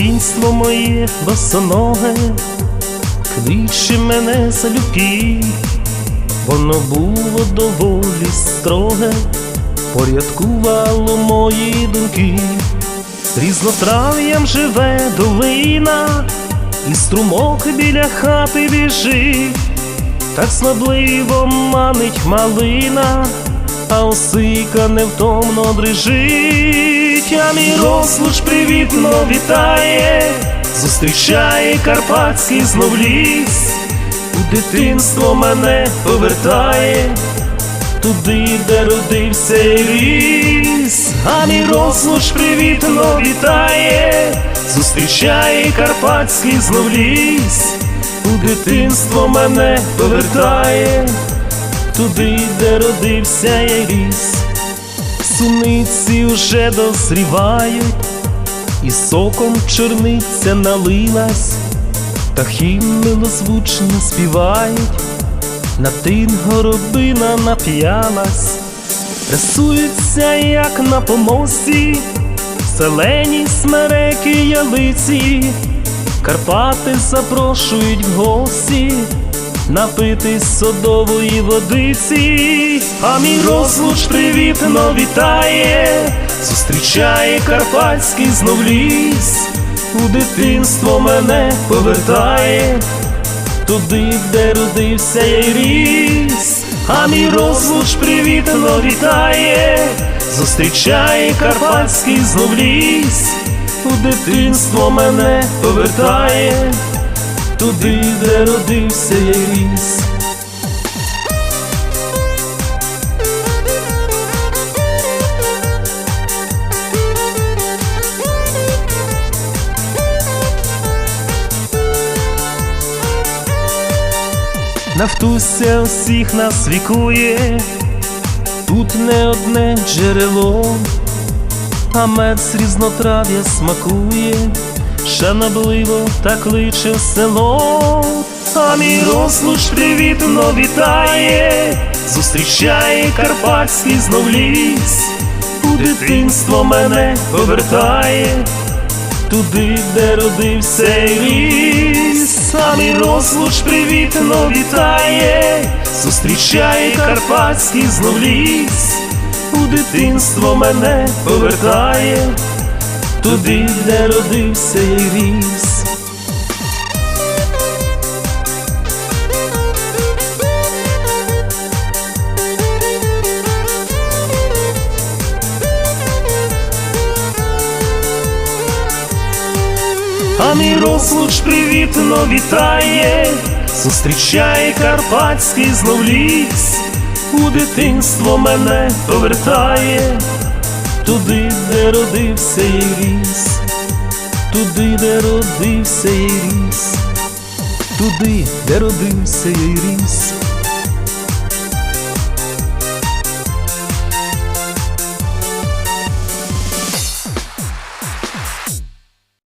дитинство моє босоноге, кличе мене залюбки, воно було доволі строге, порядкувало мої думки, різнотрав'ям живе долина, і струмок біля хати біжить, так смабливо манить малина, а осика невтомно дрижить, а мій розлуч привітно вітає, зустрічає карпатський знов ліс, у дитинство мене повертає, туди, де родився і ріс, а мій розлуч привітно вітає, зустрічає карпатський знов ліс, у дитинство мене повертає, туди, де родився і ріс. Суниці уже дозрівають, і соком черниця налилась, птахи милозвучно співають, на тин горобина нап'ялась, рисуються, як на помості, зелені смереки ялиці, Карпати запрошують в гості напитись содової водиці, а мій розлуч привітно вітає, зустрічає карпатський знов ліс, у дитинство мене повертає, туди, де родився я й ріс, а мій розлуч привітно вітає, зустрічає карпатський знов ліс, у дитинство мене повертає туди, де родився я й ріс. Нафтуся всіх нас вікує, тут не одне джерело, а мед з різнотрав'я смакує. Шанобливо та кличе село, а мій розлуч привітно вітає, зустрічає карпатський знов ліс, у дитинство мене повертає, туди, де родився і а розлуч привітно вітає, зустрічає карпатський знов ліс, у дитинство мене повертає. Туди, де родився я ріс. А мій розлуч привітно вітає, зустрічає карпатський знов ліс, у дитинство мене повертає. Туди, де родився і ріс, туди, де родився і ріс, туди, де родився і ріс.